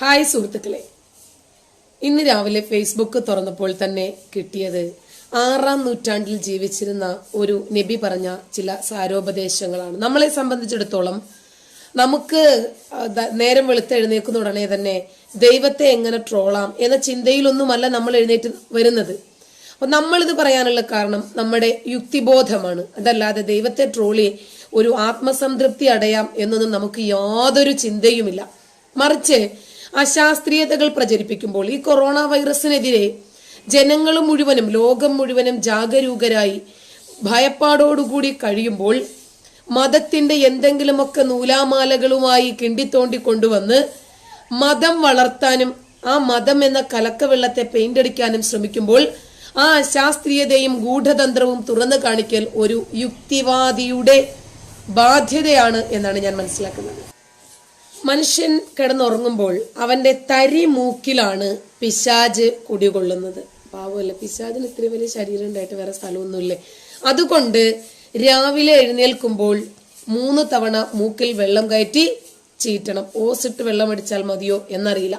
Hi സുഹൃത്തുക്കളെ. ഇന്ന് രാവിലെ ഫേസ്ബുക്ക് തുറന്നപ്പോൾ തന്നെ കിട്ടിയത് ആറാം നൂറ്റാണ്ടിൽ ജീവിച്ചിരുന്ന ഒരു നബി പറഞ്ഞ ചില സാരോപദേശങ്ങളാണ്. നമ്മളെ സംബന്ധിച്ചിടത്തോളം നമുക്ക് നേരം വെളുത്ത് എഴുന്നേക്കുന്ന ഉടനെ തന്നെ ദൈവത്തെ എങ്ങനെ ട്രോളാം എന്ന ചിന്തയിലൊന്നുമല്ല നമ്മൾ എഴുന്നേറ്റ് വരുന്നത്. അപ്പൊ നമ്മളിത് പറയാനുള്ള കാരണം നമ്മുടെ യുക്തിബോധമാണ്. അതല്ലാതെ ദൈവത്തെ ട്രോളി ഒരു ആത്മസംതൃപ്തി അടയാം എന്നൊന്നും നമുക്ക് യാതൊരു ചിന്തയുമില്ല. മറിച്ച് അശാസ്ത്രീയതകൾ പ്രചരിപ്പിക്കുമ്പോൾ ഈ കൊറോണ വൈറസിനെതിരെ ജനങ്ങൾ മുഴുവനും ലോകം മുഴുവനും ജാഗരൂകരായി ഭയപ്പാടോടുകൂടി കഴിയുമ്പോൾ മതത്തിന്റെ എന്തെങ്കിലുമൊക്കെ നൂലാമാലകളുമായി കിണ്ടിത്തോണ്ടി കൊണ്ടുവന്ന് മതം വളർത്താനും ആ മതം എന്ന കലക്കവെള്ളത്തെ പെയിന്റ് അടിക്കാനും ശ്രമിക്കുമ്പോൾ ആ അശാസ്ത്രീയതയും ഗൂഢതന്ത്രവും തുറന്നു കാണിക്കൽ ഒരു യുക്തിവാദിയുടെ ബാധ്യതയാണ് എന്നാണ് ഞാൻ മനസ്സിലാക്കുന്നത്. മനുഷ്യൻ കിടന്നുറങ്ങുമ്പോൾ അവന്റെ തരി മൂക്കിലാണ് പിശാജ് കുടികൊള്ളുന്നത്. പാവമല്ലേ? പിശാജിന് ഇത്ര വലിയ ശരീരം ഉണ്ടായിട്ട് വേറെ സ്ഥലമൊന്നുമില്ലേ? അതുകൊണ്ട് രാവിലെ എഴുന്നേൽക്കുമ്പോൾ മൂന്ന് തവണ മൂക്കിൽ വെള്ളം കയറ്റി ചീറ്റണം. ഓസിട്ട് വെള്ളം അടിച്ചാൽ മതിയോ എന്നറിയില്ല.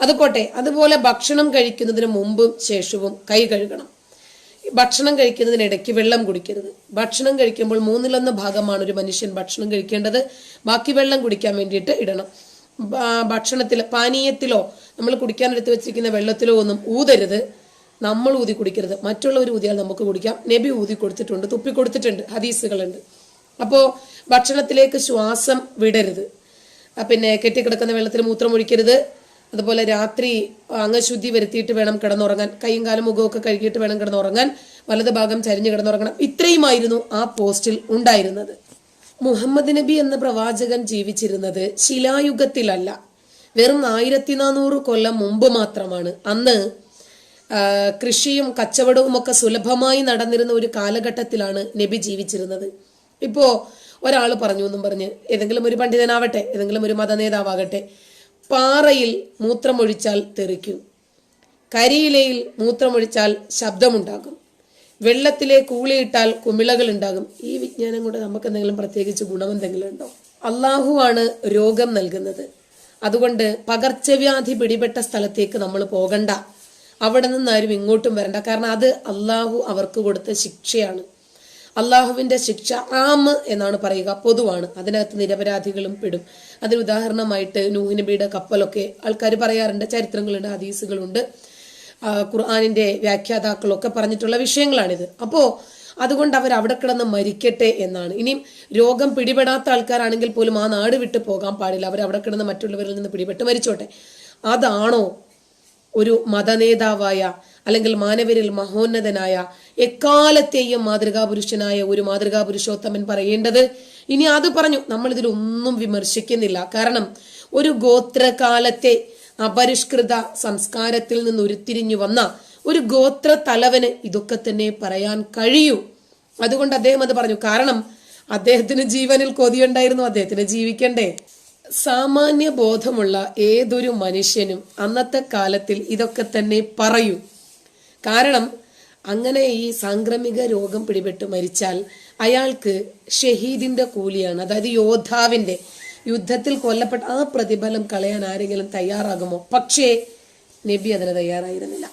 അത് അതുപോലെ ഭക്ഷണം കഴിക്കുന്നതിന് മുമ്പും ശേഷവും കൈ കഴുകണം. ഭക്ഷണം കഴിക്കുന്നതിനിടയ്ക്ക് വെള്ളം കുടിക്കരുത്. ഭക്ഷണം കഴിക്കുമ്പോൾ മൂന്നിലൊന്ന് ഭാഗമാണ് ഒരു മനുഷ്യൻ ഭക്ഷണം കഴിക്കേണ്ടത്. ബാക്കി വെള്ളം കുടിക്കാൻ വേണ്ടിയിട്ട് ഇടണം. ഭക്ഷണത്തിൽ പാനീയത്തിലോ നമ്മൾ കുടിക്കാൻ എടുത്ത് വെച്ചിരിക്കുന്ന വെള്ളത്തിലോ ഒന്നും ഊതരുത്. നമ്മൾ ഊതി കുടിക്കരുത്. മറ്റുള്ളവർ ഊതിയാൽ നമുക്ക് കുടിക്കാം. നബി ഊതി കൊടുത്തിട്ടുണ്ട് തുപ്പി കൊടുത്തിട്ടുണ്ട് ഹദീസുകളുണ്ട്. അപ്പോൾ ഭക്ഷണത്തിലേക്ക് ശ്വാസം വിടരുത്. പിന്നെ കെട്ടിക്കിടക്കുന്ന വെള്ളത്തിൽ മൂത്രം ഒഴിക്കരുത് അതുപോലെ രാത്രി അംഗശുദ്ധി വരുത്തിയിട്ട് വേണം കിടന്നുറങ്ങാൻ കൈയും കാലും മുഖമൊക്കെ കഴുകിയിട്ട് വേണം കിടന്നുറങ്ങാൻ വലത് ഭാഗം ചരിഞ്ഞ് കിടന്നുറങ്ങണം. ഇത്രയുമായിരുന്നു ആ പോസ്റ്റിൽ ഉണ്ടായിരുന്നത്. മുഹമ്മദ് നബി എന്ന പ്രവാചകൻ ജീവിച്ചിരുന്നത് ശിലായുഗത്തിലല്ല. വെറും ആയിരത്തി നാനൂറ് കൊല്ലം മുമ്പ് മാത്രമാണ്. അന്ന് കൃഷിയും കച്ചവടവും ഒക്കെ സുലഭമായി നടന്നിരുന്ന ഒരു കാലഘട്ടത്തിലാണ് നബി ജീവിച്ചിരുന്നത്. ഇപ്പോ ഒരാൾ പറഞ്ഞു എന്നും പറഞ്ഞ് ഏതെങ്കിലും ഒരു പണ്ഡിതനാവട്ടെ ഏതെങ്കിലും ഒരു മതനേതാവാകട്ടെ പാറയിൽ മൂത്രമൊഴിച്ചാൽ തെറിക്കും. കരിയിലയിൽ മൂത്രമൊഴിച്ചാൽ ശബ്ദമുണ്ടാകും. വെള്ളത്തിലെ കൂളിയിട്ടാൽ കുമിളകൾ ഉണ്ടാകും ഈ വിജ്ഞാനം കൊണ്ട് നമുക്ക് എന്തെങ്കിലും പ്രത്യേകിച്ച് ഗുണമെന്തെങ്കിലും ഉണ്ടോ? അള്ളാഹുവാണ് രോഗം നൽകുന്നത്. അതുകൊണ്ട് പകർച്ചവ്യാധി പിടിപെട്ട സ്ഥലത്തേക്ക് നമ്മൾ പോകണ്ട. അവിടെ നിന്നാരും ഇങ്ങോട്ടും വരണ്ട. കാരണം അത് അള്ളാഹു അവർക്ക് കൊടുത്ത ശിക്ഷയാണ്. അള്ളാഹുവിന്റെ ശിക്ഷ ആമ് എന്നാണ് പറയുക പൊതുവാണ്. അതിനകത്ത് നിരപരാധികളും പെടും. അതിന് ഉദാഹരണമായിട്ട് നൂഹിനബിയുടെ കപ്പലൊക്കെ ആൾക്കാർ പറയാറുണ്ട് ചരിത്രങ്ങളുണ്ട് ഹദീസുകളുണ്ട്. ഖുർആാനിന്റെ വ്യാഖ്യാതാക്കളൊക്കെ പറഞ്ഞിട്ടുള്ള വിഷയങ്ങളാണിത്. അപ്പോ അതുകൊണ്ട് അവർ അവിടെ കിടന്ന് മരിക്കട്ടെ എന്നാണ്. ഇനിയും രോഗം പിടിപെടാത്ത ആൾക്കാരാണെങ്കിൽ പോലും ആ നാട് വിട്ടു പോകാൻ പാടില്ല. അവർ അവിടെ കിടന്ന് മറ്റുള്ളവരിൽ നിന്ന് പിടിപെട്ട് മരിച്ചോട്ടെ. അതാണോ ഒരു മതനേതാവായ അല്ലെങ്കിൽ മാനവരിൽ മഹോന്നതനായ എക്കാലത്തെയും മാതൃകാ പുരുഷനായ ഒരു മാതൃകാ പുരുഷോത്തമൻ പറയേണ്ടത് ഇനി അത് പറഞ്ഞു നമ്മൾ ഇതിലൊന്നും വിമർശിക്കുന്നില്ല. കാരണം ഒരു ഗോത്രകാലത്തെ അപരിഷ്കൃത സംസ്കാരത്തിൽ നിന്ന് ഉരുത്തിരിഞ്ഞു വന്ന ഒരു ഗോത്ര തലവന് ഇതൊക്കെ തന്നെ പറയാൻ കഴിയൂ. അതുകൊണ്ട് അദ്ദേഹം അത് പറഞ്ഞു. കാരണം അദ്ദേഹത്തിന് ജീവനിൽ കൊതിയുണ്ടായിരുന്നു. അദ്ദേഹത്തിന് ജീവിക്കണ്ടേ. സാമാന്യ ബോധമുള്ള ഏതൊരു മനുഷ്യനും അന്നത്തെ കാലത്തിൽ ഇതൊക്കെ തന്നെ പറയൂ. കാരണം അങ്ങനെ ഈ സാംക്രമിക രോഗം പിടിപെട്ട് മരിച്ചാൽ അയാൾക്ക് ഷഹീദിന്റെ കൂലിയാണ്. അതായത് യോദ്ധാവിന്റെ യുദ്ധത്തിൽ കൊല്ലപ്പെട്ട ആ പ്രതിഫലം കളയാൻ ആരെങ്കിലും തയ്യാറാകുമോ? പക്ഷേ നബി അതിന് തയ്യാറായിരുന്നില്ല.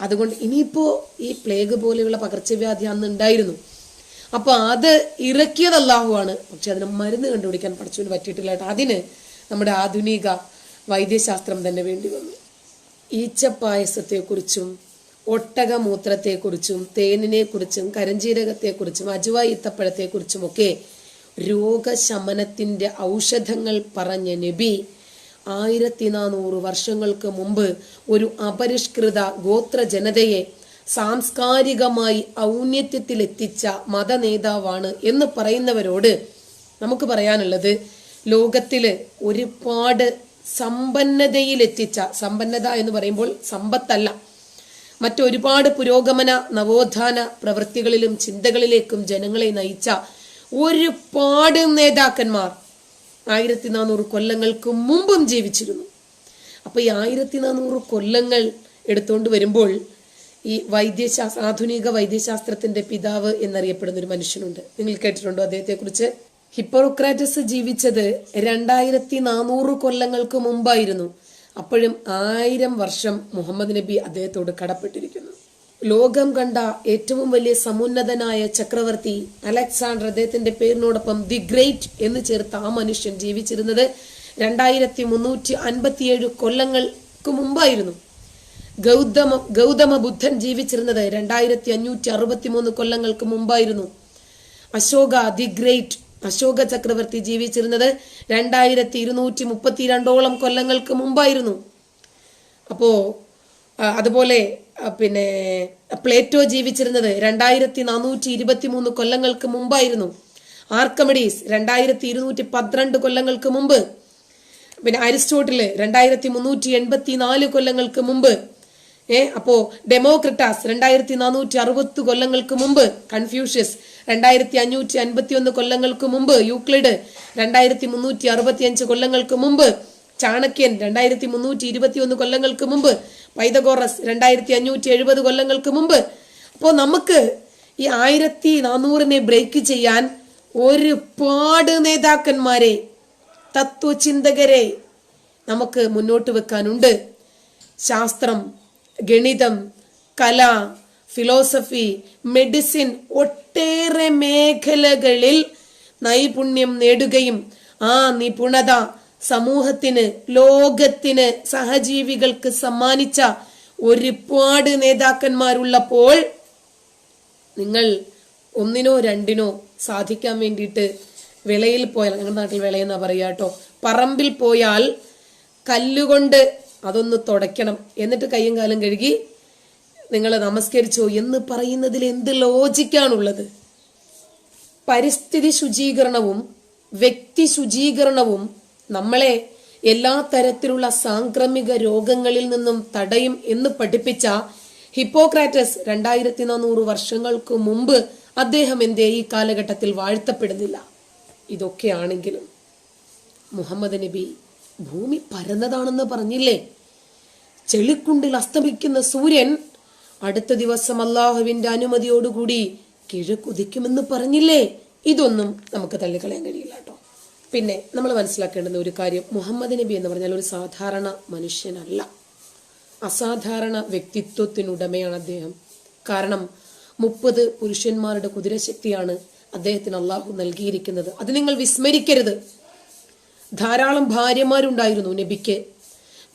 അതുകൊണ്ട് ഇനിയിപ്പോ ഈ പ്ലേഗ് പോലെയുള്ള പകർച്ചവ്യാധി അന്ന് ഉണ്ടായിരുന്നു അപ്പൊ അത് ഇറക്കിയത് അള്ളാഹുവാണ് പക്ഷെ അതിന് മരുന്ന് കണ്ടുപിടിക്കാൻ പഠിച്ചു പറ്റിയിട്ടില്ല അതിന് നമ്മുടെ ആധുനിക വൈദ്യശാസ്ത്രം തന്നെ വേണ്ടി വന്നു. ഈച്ചപ്പായസത്തെക്കുറിച്ചും ഒട്ടകമൂത്രത്തെക്കുറിച്ചും തേനിനെക്കുറിച്ചും കരഞ്ജീരകത്തെക്കുറിച്ചും അജുവ ഈത്തപ്പഴത്തെക്കുറിച്ചും ഒക്കെ രോഗശമനത്തിന്റെ ഔഷധങ്ങൾ പറഞ്ഞ നബി ആയിരത്തി നാനൂറ് വർഷങ്ങൾക്ക് മുമ്പ് ഒരു അപരിഷ്കൃത ഗോത്ര ജനതയെ സാംസ്കാരികമായി ഔന്നത്യത്തിലെത്തിച്ച മത നേതാവാണ് എന്ന് പറയുന്നവരോട് നമുക്ക് പറയാനുള്ളത്. ലോകത്തിൽ ഒരുപാട് സമ്പന്നതയിലെത്തിച്ച സമ്പന്നത എന്ന് പറയുമ്പോൾ സമ്പത്തല്ല. മറ്റൊരുപാട് പുരോഗമന നവോത്ഥാന പ്രവൃത്തികളിലും ചിന്തകളിലേക്കും ജനങ്ങളെ നയിച്ച ഒരുപാട് നേതാക്കന്മാർ ആയിരത്തി നാനൂറ് കൊല്ലങ്ങൾക്ക് മുമ്പും ജീവിച്ചിരുന്നു. അപ്പൊ ഈ ആയിരത്തി നാനൂറ് കൊല്ലങ്ങൾ എടുത്തുകൊണ്ട് വരുമ്പോൾ ഈ വൈദ്യശാസ്ത്ര ആധുനിക വൈദ്യശാസ്ത്രത്തിന്റെ പിതാവ് എന്നറിയപ്പെടുന്ന ഒരു മനുഷ്യനുണ്ട്. നിങ്ങൾ കേട്ടിട്ടുണ്ടോ അദ്ദേഹത്തെ കുറിച്ച് ഹിപ്പോക്രാറ്റസ് ജീവിച്ചത് രണ്ടായിരത്തി നാനൂറ് കൊല്ലങ്ങൾക്ക് മുമ്പായിരുന്നു. അപ്പോഴും ആയിരം വർഷം മുഹമ്മദ് നബി അദ്ദേഹത്തോട് കടപ്പെട്ടിരിക്കുന്നു. ലോകം കണ്ട ഏറ്റവും വലിയ സമുന്നതനായ ചക്രവർത്തി അലക്സാണ്ടർ അദ്ദേഹത്തിന്റെ പേരിനോടൊപ്പം ദി ഗ്രേറ്റ് എന്ന് ചേർത്ത് ആ മനുഷ്യൻ ജീവിച്ചിരുന്നത് രണ്ടായിരത്തി മുന്നൂറ്റി അൻപത്തിയേഴ് കൊല്ലങ്ങൾക്ക് മുമ്പായിരുന്നു. ഗൗതമ ഗൗതമ ബുദ്ധൻ ജീവിച്ചിരുന്നത് രണ്ടായിരത്തി അഞ്ഞൂറ്റി അറുപത്തി മൂന്ന് കൊല്ലങ്ങൾക്ക് മുമ്പായിരുന്നു. അശോക ദി ഗ്രേറ്റ് അശോക ചക്രവർത്തി ജീവിച്ചിരുന്നത് രണ്ടായിരത്തി ഇരുന്നൂറ്റി മുപ്പത്തിരണ്ടോളം കൊല്ലങ്ങൾക്ക് മുമ്പായിരുന്നു. അപ്പോ അതുപോലെ പിന്നെ പ്ലേറ്റോ ജീവിച്ചിരുന്നത് രണ്ടായിരത്തി നാനൂറ്റി ഇരുപത്തി മൂന്ന് കൊല്ലങ്ങൾക്ക് മുമ്പായിരുന്നു. ആർക്കമഡീസ് രണ്ടായിരത്തി ഇരുന്നൂറ്റി പന്ത്രണ്ട് കൊല്ലങ്ങൾക്ക് മുമ്പ്. പിന്നെ അരിസ്റ്റോട്ടിൽ രണ്ടായിരത്തി മുന്നൂറ്റി എൺപത്തി നാല് കൊല്ലങ്ങൾക്ക് മുമ്പ്. ഏ അപ്പോ ഡെമോക്രറ്റാസ് രണ്ടായിരത്തി നാനൂറ്റി അറുപത് കൊല്ലങ്ങൾക്ക് മുമ്പ് കൺഫ്യൂഷ്യസ് രണ്ടായിരത്തി അഞ്ഞൂറ്റി അൻപത്തി ഒന്ന് കൊല്ലങ്ങൾക്ക് മുമ്പ് യൂക്ലിഡ് രണ്ടായിരത്തി മുന്നൂറ്റി അറുപത്തി അഞ്ച് കൊല്ലങ്ങൾക്ക് മുമ്പ് ചാണക്യൻ രണ്ടായിരത്തി മുന്നൂറ്റി ഇരുപത്തി ഒന്ന് കൊല്ലങ്ങൾക്ക് മുമ്പ് പൈതഗോറസ് രണ്ടായിരത്തി അഞ്ഞൂറ്റി എഴുപത് കൊല്ലങ്ങൾക്ക് മുമ്പ്. അപ്പോൾ നമുക്ക് ഈ ആയിരത്തി നാനൂറിനെ ബ്രേക്ക് ചെയ്യാൻ ഒരുപാട് നേതാക്കന്മാരെ തത്വചിന്തകരെ നമുക്ക് മുന്നോട്ട് വെക്കാനുണ്ട്. ശാസ്ത്രം ഗണിതം കല ഫിലോസഫി മെഡിസിൻ ഒട്ടേറെ മേഖലകളിൽ നൈപുണ്യം നേടുകയും ആ നിപുണത സമൂഹത്തിന് ലോകത്തിന് സഹജീവികൾക്ക് സമ്മാനിച്ച ഒരുപാട് നേതാക്കന്മാരുള്ളപ്പോൾ നിങ്ങൾ ഒന്നിനോ രണ്ടിനോ സാധിക്കാൻ വേണ്ടിയിട്ട് വിളയിൽ പോയാൽ ഞങ്ങളുടെ നാട്ടിൽ വിളയെന്നാ പറയുക കേട്ടോ പറമ്പിൽ പോയാൽ കല്ലുകൊണ്ട് അതൊന്ന് തുടയ്ക്കണം. എന്നിട്ട് കയ്യും കാലും കഴുകി നിങ്ങൾ നമസ്കരിച്ചോ എന്ന് പറയുന്നതിൽ എന്ത് ലോജിക്കാണുള്ളത്? പരിസ്ഥിതി ശുചീകരണവും വ്യക്തി ശുചീകരണവും നമ്മളെ എല്ലാ തരത്തിലുള്ള സാംക്രമിക രോഗങ്ങളിൽ നിന്നും തടയും എന്ന് പഠിപ്പിച്ച ഹിപ്പോക്രാറ്റസ് രണ്ടായിരത്തി നാനൂറ് വർഷങ്ങൾക്ക് മുമ്പ് അദ്ദേഹം എന്തേ ഈ കാലഘട്ടത്തിൽ വാഴ്ത്തപ്പെടുന്നില്ല. ഇതൊക്കെയാണെങ്കിലും മുഹമ്മദ് നബി ഭൂമി പരന്നതാണെന്ന് പറഞ്ഞില്ലേ? ചെളിക്കുണ്ടിൽ അസ്തമിക്കുന്ന സൂര്യൻ അടുത്ത ദിവസം അള്ളാഹുവിന്റെ അനുമതിയോടുകൂടി കിഴക്കുതിക്കുമെന്ന് പറഞ്ഞില്ലേ? ഇതൊന്നും നമുക്ക് തള്ളിക്കളയാൻ കഴിയില്ല കേട്ടോ. പിന്നെ നമ്മൾ മനസ്സിലാക്കേണ്ടുന്ന ഒരു കാര്യം മുഹമ്മദ് നബി എന്ന് പറഞ്ഞാൽ ഒരു സാധാരണ മനുഷ്യനല്ല. അസാധാരണ വ്യക്തിത്വത്തിനുടമയാണ് അദ്ദേഹം. കാരണം മുപ്പത് പുരുഷന്മാരുടെ കുതിരശക്തിയാണ് അദ്ദേഹത്തിന് അള്ളാഹു നൽകിയിരിക്കുന്നത്. അത് നിങ്ങൾ വിസ്മരിക്കരുത്. ധാരാളം ഭാര്യമാരുണ്ടായിരുന്നു നബിക്ക്.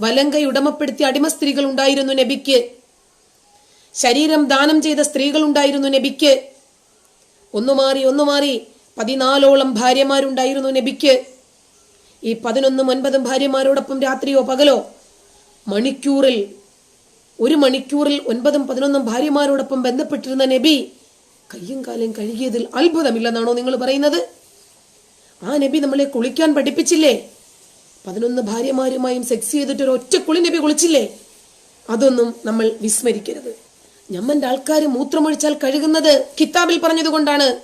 വലങ്കൈ ഉടമപ്പെടുത്തിയ അടിമ സ്ത്രീകൾ ഉണ്ടായിരുന്നു നബിക്ക്. ശരീരം ദാനം ചെയ്ത സ്ത്രീകൾ ഉണ്ടായിരുന്നു നബിക്ക്. ഒന്നു മാറി ഒന്നു മാറി പതിനാലോളം ഭാര്യമാരുണ്ടായിരുന്നു നബിക്ക്. ഈ പതിനൊന്നും ഒൻപതും ഭാര്യമാരോടൊപ്പം രാത്രിയോ പകലോ മണിക്കൂറിൽ ഒരു മണിക്കൂറിൽ ഒൻപതും പതിനൊന്നും ഭാര്യമാരോടൊപ്പം ബന്ധപ്പെട്ടിരുന്ന നബി കയ്യും കാലം കഴുകിയതിൽ അത്ഭുതമില്ലെന്നാണോ നിങ്ങൾ പറയുന്നത്? ആ നബി നമ്മളെ കുളിക്കാൻ പഠിപ്പിച്ചില്ലേ? പതിനൊന്ന് ഭാര്യമാരുമായും സെക്സ് ചെയ്തിട്ട് ഒരു ഒറ്റ കുളി നബി കുളിച്ചില്ലേ? അതൊന്നും നമ്മൾ വിസ്മരിക്കരുത്. ഞമ്മന്റെ ആൾക്കാർ മൂത്രമൊഴിച്ചാൽ കഴുകുന്നത് കിതാബിൽ പറഞ്ഞതുകൊണ്ടാണ്.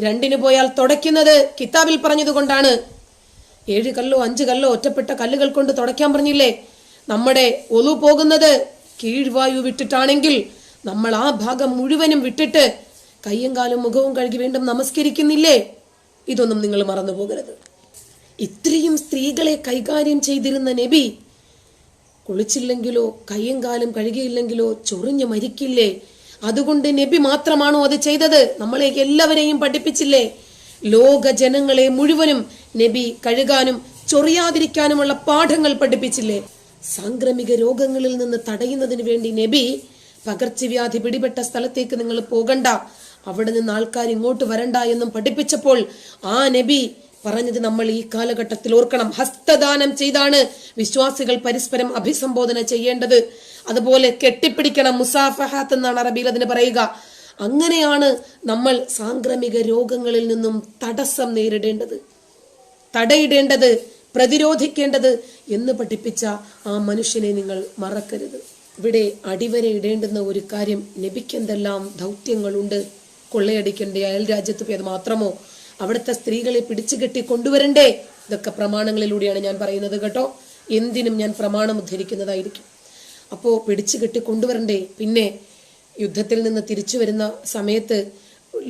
രണ്ടിന് പോയാൽ തുടയ്ക്കുന്നത് കിതാബിൽ പറഞ്ഞതുകൊണ്ടാണ്. ഏഴ് കല്ലോ അഞ്ച് കല്ലോ ഒറ്റപ്പെട്ട കല്ലുകൾ കൊണ്ട് തുടയ്ക്കാൻ പറഞ്ഞില്ലേ? നമ്മുടെ ഒലു പോകുന്നത് കീഴ്വായു വിട്ടിട്ടാണെങ്കിൽ നമ്മൾ ആ ഭാഗം മുഴുവനും വിട്ടിട്ട് കയ്യും കാലും മുഖവും കഴുകി വീണ്ടും നമസ്കരിക്കുന്നില്ലേ? ഇതൊന്നും നിങ്ങൾ മറന്നു പോകരുത്. ഇത്രയും സ്ത്രീകളെ കൈകാര്യം ചെയ്തിരുന്ന നബി കുളിച്ചില്ലെങ്കിലോ കയ്യും കാലും കഴുകിയില്ലെങ്കിലോ ചൊറിഞ്ഞ് മരിക്കില്ലേ? അതുകൊണ്ട് നബി മാത്രമാണോ അത് ചെയ്തത്? നമ്മളെ എല്ലാവരെയും പഠിപ്പിച്ചില്ലേ? ലോക ജനങ്ങളെ മുഴുവനും നബി കഴുകാനും ചൊറിയാതിരിക്കാനുമുള്ള പാഠങ്ങൾ പഠിപ്പിച്ചില്ലേ? സാംക്രമിക രോഗങ്ങളിൽ നിന്ന് തടയുന്നതിന് വേണ്ടി നബി പകർച്ചവ്യാധി പിടിപെട്ട സ്ഥലത്തേക്ക് നിങ്ങൾ പോകണ്ട. അവിടെ നിന്ന് ആൾക്കാർ ഇങ്ങോട്ട് വരണ്ട എന്നും പഠിപ്പിച്ചപ്പോൾ ആ നബി പറഞ്ഞത് നമ്മൾ ഈ കാലഘട്ടത്തിൽ ഓർക്കണം. ഹസ്തദാനം ചെയ്താണ് വിശ്വാസികൾ പരസ്പരം അഭിസംബോധന ചെയ്യേണ്ടത്. അതുപോലെ കെട്ടിപ്പിടിക്കണം മുസാഫഹാത്ത് എന്നാണ് അറബിയിൽ അതിന് പറയുക. അങ്ങനെയാണ് നമ്മൾ സാംക്രമിക രോഗങ്ങളിൽ നിന്നും തടസ്സം നേരിടേണ്ടത്. തടയിടേണ്ടത് പ്രതിരോധിക്കേണ്ടത് എന്ന് പഠിപ്പിച്ച ആ മനുഷ്യനെ നിങ്ങൾ മറക്കരുത്. ഇവിടെ അടിവരയിടേണ്ടുന്ന ഒരു കാര്യം നബിക്കെന്തെല്ലാം ദൗത്യങ്ങളുണ്ട്. കൊള്ളയടിക്കണ്ടേ? അയൽ രാജ്യത്ത് പോയത് മാത്രമോ? അവിടുത്തെ സ്ത്രീകളെ പിടിച്ചു കെട്ടി കൊണ്ടുവരണ്ടേ? ഇതൊക്കെ പ്രമാണങ്ങളിലൂടെയാണ് ഞാൻ പറയുന്നത് കേട്ടോ. എന്തിനും ഞാൻ പ്രമാണം ഉദ്ധരിക്കുന്നതായിരിക്കും അപ്പോ പിടിച്ചു കെട്ടി കൊണ്ടുവരണ്ടേ? പിന്നെ യുദ്ധത്തിൽ നിന്ന് തിരിച്ചു വരുന്ന സമയത്ത്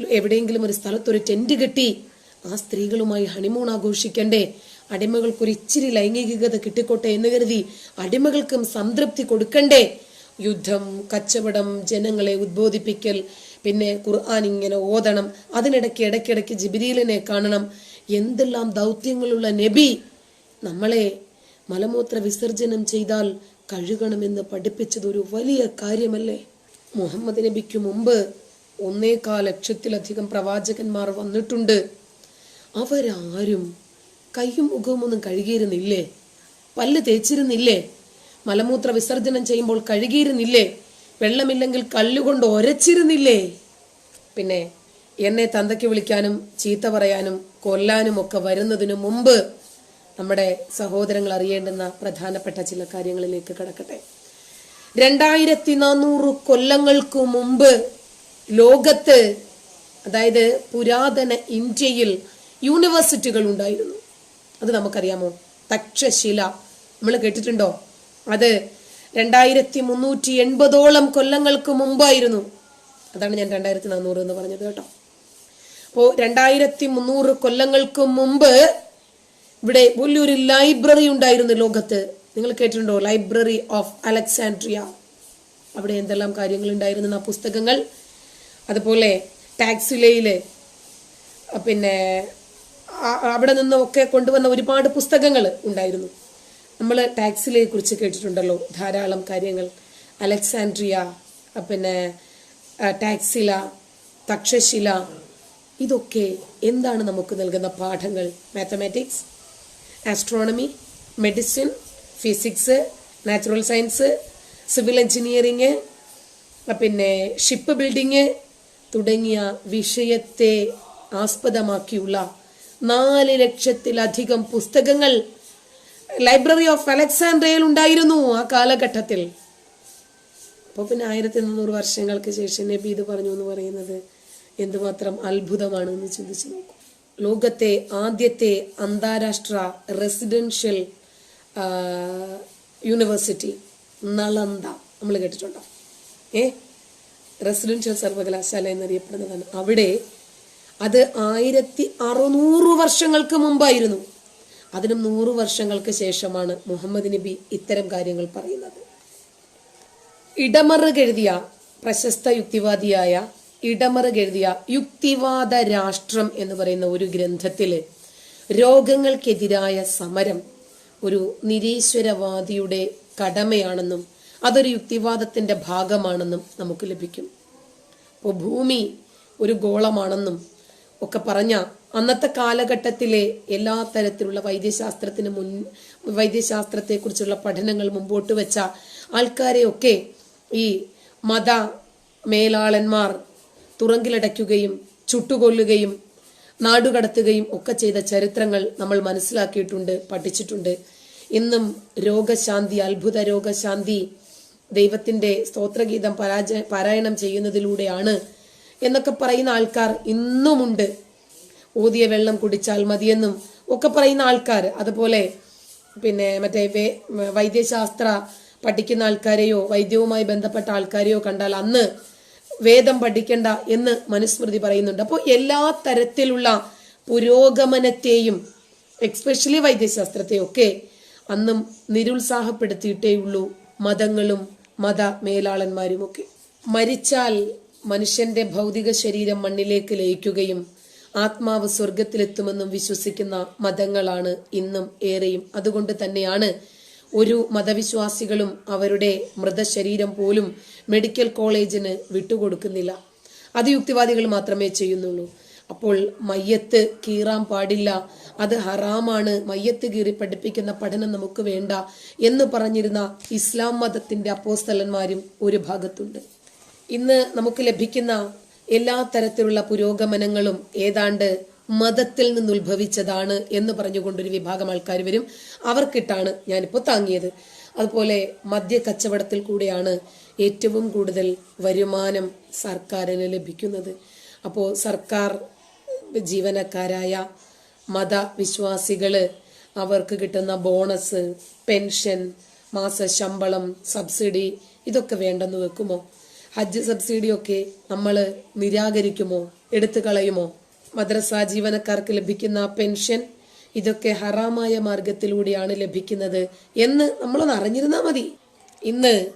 എവിടെയെങ്കിലും ഒരു സ്ഥലത്ത് ഒരു ടെന്റ് കെട്ടി ആ സ്ത്രീകളുമായി ഹണിമൂൺ ആഘോഷിക്കണ്ടേ? അടിമകൾക്കൊരു ഇച്ചിരി ലൈംഗികത കിട്ടിക്കോട്ടെ എന്ന് കരുതി അടിമകൾക്കും സംതൃപ്തി കൊടുക്കണ്ടേ? യുദ്ധം കച്ചവടം ജനങ്ങളെ ഉദ്ബോധിപ്പിക്കൽ പിന്നെ ഖുർആൻ ഇങ്ങനെ ഓതണം. അതിനിടയ്ക്ക് ഇടയ്ക്കിടയ്ക്ക് ജിബിരീലിനെ കാണണം. എന്തെല്ലാം ദൗത്യങ്ങളുള്ള നബി നമ്മളെ മലമൂത്ര വിസർജനം ചെയ്താൽ കഴുകണമെന്ന് പഠിപ്പിച്ചത് ഒരു വലിയ കാര്യമല്ലേ? മുഹമ്മദ് നബിക്ക് മുമ്പ് ഒന്നേകാൽ ലക്ഷത്തിലധികം പ്രവാചകന്മാർ വന്നിട്ടുണ്ട്. അവരാരും കയ്യും മുഖവും ഒന്നും കഴുകിയിരുന്നില്ലേ? പല്ല് തേച്ചിരുന്നില്ലേ? മലമൂത്ര വിസർജനം ചെയ്യുമ്പോൾ കഴുകിയിരുന്നില്ലേ? വെള്ളമില്ലെങ്കിൽ കല്ലുകൊണ്ട് ഒരച്ചിരുന്നില്ലേ? പിന്നെ എന്നെ തന്തയ്ക്ക് വിളിക്കാനും ചീത്ത പറയാനും കൊല്ലാനും ഒക്കെ വരുന്നതിനു മുമ്പ് നമ്മുടെ സഹോദരങ്ങൾ അറിയേണ്ടുന്ന പ്രധാനപ്പെട്ട ചില കാര്യങ്ങളിലേക്ക് കടക്കട്ടെ. രണ്ടായിരത്തി നാനൂറ് കൊല്ലങ്ങൾക്ക് മുമ്പ് ലോകത്ത് അതായത് പുരാതന ഇന്ത്യയിൽ യൂണിവേഴ്സിറ്റികൾ ഉണ്ടായിരുന്നു. അത് നമുക്കറിയാമോ? തക്ഷശില. നമ്മൾ കേട്ടിട്ടുണ്ടോ? അത് രണ്ടായിരത്തി മുന്നൂറ്റി എൺപതോളം കൊല്ലങ്ങൾക്ക് മുമ്പായിരുന്നു. അതാണ് ഞാൻ രണ്ടായിരത്തി നാനൂറ് എന്ന് പറഞ്ഞത് കേട്ടോ. അപ്പോൾ രണ്ടായിരത്തി മുന്നൂറ് കൊല്ലങ്ങൾക്ക് മുമ്പ് ഇവിടെ വലിയൊരു ലൈബ്രറി ഉണ്ടായിരുന്നു ലോകത്ത്. നിങ്ങൾ കേട്ടിട്ടുണ്ടോ? ലൈബ്രറി ഓഫ് അലക്സാൻഡ്രിയ അവിടെ എന്തെല്ലാം കാര്യങ്ങൾ ഉണ്ടായിരുന്നു ആ പുസ്തകങ്ങൾ? അതുപോലെ ടാക്സിലയിൽ പിന്നെ അവിടെ നിന്നൊക്കെ കൊണ്ടുവന്ന ഒരുപാട് പുസ്തകങ്ങൾ ഉണ്ടായിരുന്നു. നമ്മൾ ടാക്സിലെ കുറിച്ച് കേട്ടിട്ടുണ്ടല്ലോ ധാരാളം കാര്യങ്ങൾ. അലക്സാൻഡ്രിയ പിന്നെ ടാക്സില തക്ഷശില ഇതൊക്കെ എന്താണ് നമുക്ക് നൽകുന്ന പാഠങ്ങൾ? Mathematics astronomy medicine physics natural science civil engineering പിന്നെ ഷിപ്പ് ബിൽഡിങ് തുടങ്ങിയ വിഷയത്തെ ആസ്പദമാക്കിയുള്ള നാല് ലക്ഷത്തിലധികം പുസ്തകങ്ങൾ ലൈബ്രറി ഓഫ് അലക്സാൻഡ്രയിൽ ഉണ്ടായിരുന്നു ആ കാലഘട്ടത്തിൽ. അപ്പോൾ പിന്നെ ആയിരത്തി നാനൂറ് വർഷങ്ങൾക്ക് ശേഷം നബി ഇത് പറഞ്ഞു എന്ന് പറയുന്നത് എന്തുമാത്രം അത്ഭുതമാണ് എന്ന് ചിന്തിച്ചു നോക്കൂ. ലോകത്തെ ആദ്യത്തെ അന്താരാഷ്ട്ര റെസിഡൻഷ്യൽ യൂണിവേഴ്സിറ്റി നളന്ത നമ്മൾ കേട്ടിട്ടുണ്ടോ? ഏ? റെസിഡൻഷ്യൽ സർവകലാശാല എന്നറിയപ്പെടുന്നതാണ്. അവിടെ അത് ആയിരത്തി അറുന്നൂറ് വർഷങ്ങൾക്ക് മുമ്പായിരുന്നു. അതിനും നൂറു വർഷങ്ങൾക്ക് ശേഷമാണ് മുഹമ്മദ് നബി ഇത്തരം കാര്യങ്ങൾ പറയുന്നത്. ഇടമറുകെഴുതിയ പ്രശസ്ത യുക്തിവാദിയായ ഇടമറുകെഴുതിയ യുക്തിവാദ രാഷ്ട്രം എന്ന് പറയുന്ന ഒരു ഗ്രന്ഥത്തിൽ രോഗങ്ങൾക്കെതിരായ സമരം ഒരു നിരീശ്വരവാദിയുടെ കടമയാണെന്നും അതൊരു യുക്തിവാദത്തിന്റെ ഭാഗമാണെന്നും നമുക്ക് ലഭിക്കും. അപ്പോൾ ഭൂമി ഒരു ഗോളമാണെന്നും ഒക്കെ പറഞ്ഞ അന്നത്തെ കാലഘട്ടത്തിലെ എല്ലാ തരത്തിലുള്ള വൈദ്യശാസ്ത്രത്തിന് മുൻ വൈദ്യശാസ്ത്രത്തെക്കുറിച്ചുള്ള പഠനങ്ങൾ മുമ്പോട്ട് വെച്ച ആൾക്കാരെയൊക്കെ ഈ മത മേലാളന്മാർ തുറങ്കിലടയ്ക്കുകയും ചുട്ടുകൊല്ലുകയും നാടുകടത്തുകയും ഒക്കെ ചെയ്ത ചരിത്രങ്ങൾ നമ്മൾ മനസ്സിലാക്കിയിട്ടുണ്ട് പഠിച്ചിട്ടുണ്ട്. ഇന്നും രോഗശാന്തി അത്ഭുത രോഗശാന്തി ദൈവത്തിന്റെ സ്തോത്രഗീതം പരാജയ പാരായണം ചെയ്യുന്നതിലൂടെയാണ് എന്നൊക്കെ പറയുന്ന ആൾക്കാർ ഇന്നുമുണ്ട്. ഊതിയ വെള്ളം കുടിച്ചാൽ മതിയെന്നും ഒക്കെ പറയുന്ന ആൾക്കാർ. അതുപോലെ പിന്നെ മറ്റേ വൈദ്യശാസ്ത്ര പഠിക്കുന്ന ആൾക്കാരെയോ വൈദ്യവുമായി ബന്ധപ്പെട്ട ആൾക്കാരെയോ കണ്ടാൽ അന്ന് വേദം പഠിക്കണ്ട എന്ന് മനുസ്മൃതി പറയുന്നുണ്ട്. അപ്പോൾ എല്ലാ തരത്തിലുള്ള പുരോഗമനത്തെയും എക്സ്പെഷ്യലി വൈദ്യശാസ്ത്രത്തെയൊക്കെ അന്നും നിരുത്സാഹപ്പെടുത്തിയിട്ടേയുള്ളൂ മതങ്ങളും മത മേലാളന്മാരുമൊക്കെ. മരിച്ചാൽ മനുഷ്യന്റെ ഭൗതിക ശരീരം മണ്ണിലേക്ക് ലയിക്കുകയും ആത്മാവ് സ്വർഗത്തിലെത്തുമെന്നും വിശ്വസിക്കുന്ന മതങ്ങളാണ് ഇന്നും ഏറെയും. അതുകൊണ്ട് തന്നെയാണ് ഒരു മതവിശ്വാസികളും അവരുടെ മൃതശരീരം പോലും മെഡിക്കൽ കോളേജിന് വിട്ടുകൊടുക്കുന്നില്ല. അത് യുക്തിവാദികൾ മാത്രമേ ചെയ്യുന്നുള്ളൂ. അപ്പോൾ മയ്യത്ത് കീറാൻ പാടില്ല. അത് ഹറാമാണ്. മയ്യത്ത് കീറി പഠിപ്പിക്കുന്ന പഠനം നമുക്ക് വേണ്ട എന്ന് പറഞ്ഞിരുന്ന ഇസ്ലാം മതത്തിന്റെ അപ്പോസ്തലന്മാരും ഒരു ഭാഗത്തുണ്ട്. ഇന്ന് നമുക്ക് ലഭിക്കുന്ന എല്ലാ തരത്തിലുള്ള പുരോഗമനങ്ങളും ഏതാണ്ട് മതത്തിൽ നിന്ന് ഉത്ഭവിച്ചതാണ് എന്ന് പറഞ്ഞുകൊണ്ടൊരു വിഭാഗം ആൾക്കാർ വരും. അവർക്കിട്ടാണ് ഞാനിപ്പോൾ താങ്ങിയത്. അതുപോലെ മദ്യ കച്ചവടത്തിൽ കൂടെയാണ് ഏറ്റവും കൂടുതൽ വരുമാനം സർക്കാരിന് ലഭിക്കുന്നത്. അപ്പോൾ സർക്കാർ ജീവനക്കാരായ മതവിശ്വാസികൾ അവർക്ക് കിട്ടുന്ന ബോണസ് പെൻഷൻ മാസ ശമ്പളം സബ്സിഡി ഇതൊക്കെ വേണ്ടെന്ന് വെക്കുമോ? ഹജ്ജ് സബ്സിഡിയൊക്കെ നമ്മൾ നിരാകരിക്കുമോ? എടുത്തു കളയുമോ? മദ്രസ ജീവനക്കാർക്ക് ലഭിക്കുന്ന പെൻഷൻ ഇതൊക്കെ ഹറാമായ മാർഗത്തിലൂടെയാണ് ലഭിക്കുന്നത് എന്ന് നമ്മളൊന്ന് അറിഞ്ഞിരുന്നാൽ മതി. ഇന്ന്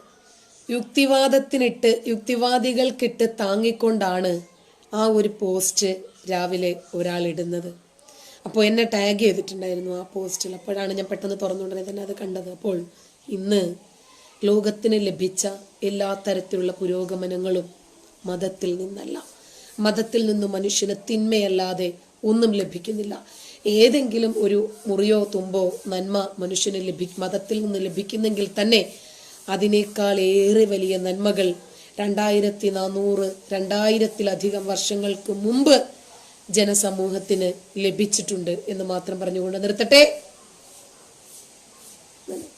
യുക്തിവാദത്തിനിട്ട് യുക്തിവാദികൾക്കിട്ട് താങ്ങിക്കൊണ്ടാണ് ആ ഒരു പോസ്റ്റ് രാവിലെ ഒരാൾ ഇടുന്നത്. അപ്പോൾ എന്നെ ടാഗ് ചെയ്തിട്ടുണ്ടായിരുന്നു ആ പോസ്റ്റിൽ. അപ്പോഴാണ് ഞാൻ പെട്ടെന്ന് തുറന്നുകൊണ്ടേ തന്നെ അത് കണ്ടത്. അപ്പോൾ ഇന്ന് ലോകത്തിന് ലഭിച്ച എല്ലാ തരത്തിലുള്ള പുരോഗമനങ്ങളും മതത്തിൽ നിന്നല്ല. മതത്തിൽ നിന്ന് മനുഷ്യന് തിന്മയല്ലാതെ ഒന്നും ലഭിക്കുന്നില്ല. ഏതെങ്കിലും ഒരു മുറിയോ തുമ്പോ നന്മ മനുഷ്യന് ലഭി മതത്തിൽ നിന്ന് ലഭിക്കുന്നെങ്കിൽ തന്നെ അതിനേക്കാൾ ഏറെ വലിയ നന്മകൾ രണ്ടായിരത്തി നാനൂറ് രണ്ടായിരത്തിലധികം വർഷങ്ങൾക്ക് മുമ്പ് ജനസമൂഹത്തിന് ലഭിച്ചിട്ടുണ്ട് എന്ന് മാത്രം പറഞ്ഞുകൊണ്ട് നിർത്തട്ടെ.